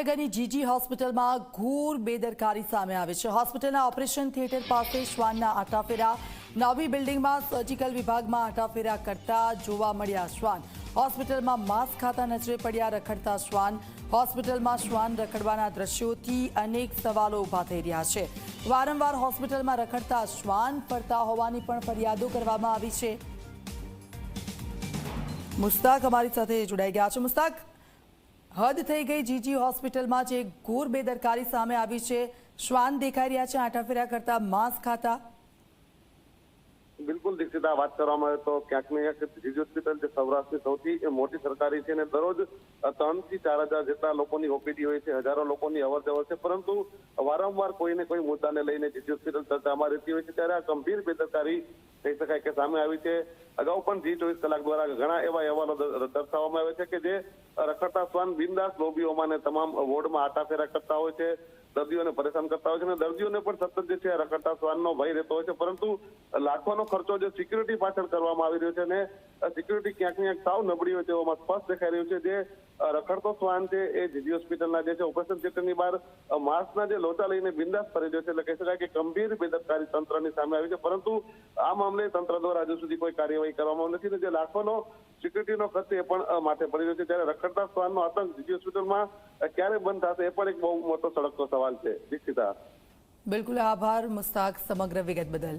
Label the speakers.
Speaker 1: જામનગરની જીજી હોસ્પિટલમાં ઘોર બેદરકારી સામે આવે છે. હોસ્પિટલના ઓપરેશન થિયેટર પાસે શ્વાનના આટાફેરા, નવી બિલ્ડિંગમાં સર્જિકલ વિભાગમાં આટાફેરા કરતા જોવા મળ્યા શ્વાન. હોસ્પિટલમાં માસ્ક ખાતા નજરે પડ્યા રખડતા શ્વાન. હોસ્પિટલમાં શ્વાન રખડવાના દ્રશ્યોથી અનેક સવાલો ઊભા થઈ રહ્યા છે. વારંવાર હોસ્પિટલમાં રખડતા શ્વાન ફરતા હોવાની પણ ફરિયાદો કરવામાં આવી છે. મુસ્તાક અમારી સાથે જોડાઈ ગયા છે. મુસ્તાક હદ થઈ ગઈ જીજી હોસ્પિટલમાં જે ઘોર બેદરકારી સામે આવી છે. શ્વાન દેખાઈ રહ્યા છે આંટાફેરા કરતા માંસ ખાતા.
Speaker 2: બિલકુલ દીક્ષિત વાત કરવામાં આવે તો ક્યાંક ને ક્યાંક જીજી હોસ્પિટલ જે સૌરાષ્ટ્રની સૌથી મોટી સરકારી છે અને દરરોજ ત્રણથી ચાર હજાર જેટલા લોકોની ઓપીડી હોય છે, હજારો લોકોની અવર જવર છે, પરંતુ વારંવાર કોઈને કોઈ મુદ્દાને લઈને જીજી હોસ્પિટલ ચર્ચામાં રહેતી હોય છે, ત્યારે આ ગંભીર બેદરકારી કહી શકાય કે સામે આવી છે. અગાઉ પણ જી ચોવીસ કલાક દ્વારા ઘણા એવા અહેવાલો દર્શાવવામાં આવે છે કે જે રખડતા શ્વાન બિંદાસ લોબીઓમાં તમામ વોર્ડમાં આટાફેરા કરતા હોય છે, દર્દીઓને પરેશાન કરતા હોય છે અને દર્દીઓને પણ સતત જે છે રખડતા શ્વાનનો ભય રહેતો હોય છે. પરંતુ લાખોનો ખર્ચો જે સિક્યુરિટી પાછળ કરવામાં આવી રહ્યો છે અને સિક્યુરિટી ક્યાંક ક્યાંક સાવ નબળી હોય તેવામાં સ્પષ્ટ દેખાઈ રહ્યું છે જે રખડતો શ્વાન છે એ જીજી હોસ્પિટલના જે છે ઓપરેશન થિયેટરની બહાર માસ્કના જે લોચા લઈને બિંદાસ ફરી રહ્યો છે એટલે કહી શકાય કે ગંભીર બેદરકારી તંત્રની સામે આવી છે. પરંતુ આ મામલે તંત્ર દ્વારા હજુ સુધી કોઈ કાર્યવાહી કરવામાં નથી ને જે લાખોનો સિક્યુરિટીનો ખર્ચ એ પણ માથે પડી રહ્યો છે. ત્યારે રખડતા શ્વાનનો આતંક જીજી હોસ્પિટલમાં ક્યારે બંધ થશે એ પણ એક બહુ મોટો સડકનો સવાલ છે. દીક્ષિતા.
Speaker 1: બિલકુલ આભાર, મુસ્તાક સમગ્ર વિગત બદલ.